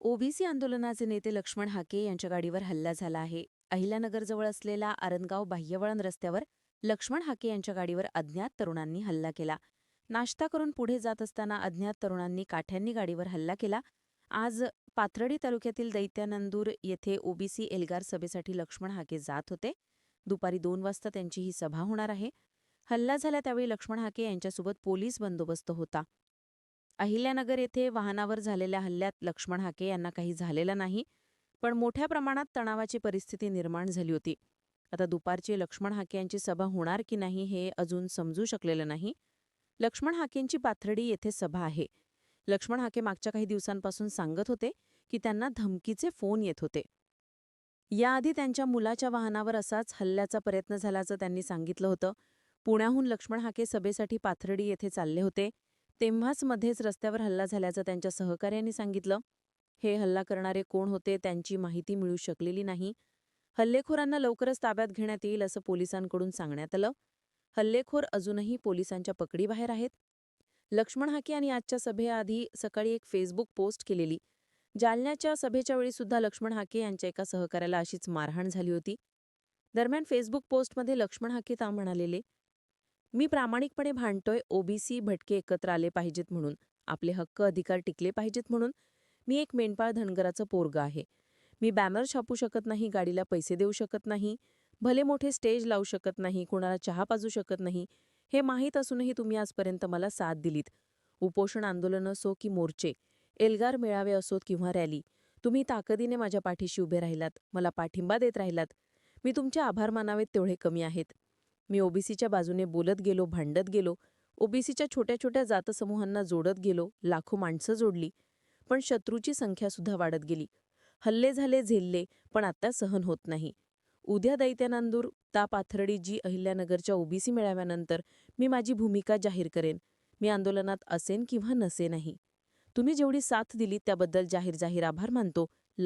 OBC आंदोलनाचे नेते लक्ष्मण हाके यांच्या गाडीवर हल्ला झाला आहे. अहिल्यानगरजवळ असलेल्या आरंगाव बाह्यवळण रस्त्यावर लक्ष्मण हाके यांच्या गाडीवर अज्ञात तरुणांनी हल्ला केला. नाश्ता करून पुढे जात असताना अज्ञात तरुणांनी काठ्यांनी गाडीवर हल्ला केला. आज पाथर्डी तालुक्यातील दैत्यानंदूर येथे ओबीसी एल्गार सभेसाठी लक्ष्मण हाके जात होते. दुपारी दोन वाजता त्यांची ही सभा होणार आहे. हल्ला झाला त्यावेळी लक्ष्मण हाके यांच्यासोबत पोलीस बंदोबस्त होता. अहिल्यानगर येथे वाहनावर झालेल्या हल्ल्यात लक्ष्मण हाके यांना काही झालेलं नाही पण मोठ्या प्रमाणात तणावाची परिस्थिती निर्माण झाली होती. आता दुपारची लक्ष्मण हाके यांची सभा होणार की नाही हे अजून समजू शकलेलं नाही. लक्ष्मण हाकेंची पाथर्डी येथे सभा आहे. लक्ष्मण हाके मागच्या काही दिवसांपासून सांगत होते की त्यांना धमकीचे फोन येत होते. याआधी त्यांच्या मुलाच्या वाहनावर असाच हल्ल्याचा प्रयत्न झाल्याचं त्यांनी सांगितलं होतं. पुण्याहून लक्ष्मण हाके सभेसाठी पाथर्डी येथे चालले होते. तेव्हाच मध्येच रस्त्यावर हल्ला झाल्याचं त्यांच्या सहकार्यांनी सांगितलं. हे हल्ला करणारे कोण होते त्यांची माहिती मिळू शकलेली नाही. हल्लेखोरांना लवकरच ताब्यात घेण्यात येईल असं पोलिसांकडून सांगण्यात आलं. हल्लेखोर अजूनही पोलिसांच्या पकडीबाहेर आहेत. लक्ष्मण हाके यांनी आजच्या सभेआधी सकाळी एक फेसबुक पोस्ट केलेली. जालन्याच्या सभेच्या वेळी सुद्धा लक्ष्मण हाके यांच्या एका सहकार्याला अशीच मारहाण झाली होती. दरम्यान फेसबुक पोस्टमध्ये लक्ष्मण हाके ता म्हणालेले मी प्रामाणिकपणे भांडतोय ओबीसी भटके एकत्र आले पाहिजेत म्हणून. आपले हक्क अधिकार टिकले पाहिजेत म्हणून. मी एक मेंढपाळ धनगराचं पोरग आहे. मी बॅनर छापू शकत नाही गाडीला पैसे देऊ शकत नाही. भले मोठे स्टेज लावू शकत नाही कोणाला चहा पाजू शकत नाही. हे माहीत असूनही तुम्ही आजपर्यंत मला साथ दिलीत. उपोषण आंदोलन असो की मोर्चे एल्गार मेळावे असोत किंवा रॅली तुम्ही ताकदीने माझ्या पाठीशी उभे राहिलात मला पाठिंबा देत राहिलात. मी तुमचे आभार मानावेत तेवढे कमी आहेत. मी ओबीसीच्या बाजूने बोलत गेलो भांडत गेलो. ओबीसीच्या छोट्या छोट्या जातसमूहांना जोडत गेलो लाखो माणसं जोडली. पण शत्रूची संख्यासुद्धा वाढत गेली. हल्ले झाले झेलले पण आत्ता सहन होत नाही. उद्या दैत्यानांदूर तापाथरडी जी अहिल्यानगरच्या ओबीसी मेळाव्यानंतर मी माझी भूमिका जाहीर करेन. मी आंदोलनात असेन किंवा नसेनही. तुम्ही जेवढी साथ दिली त्याबद्दल जाहीर जाहीर आभार मानतो.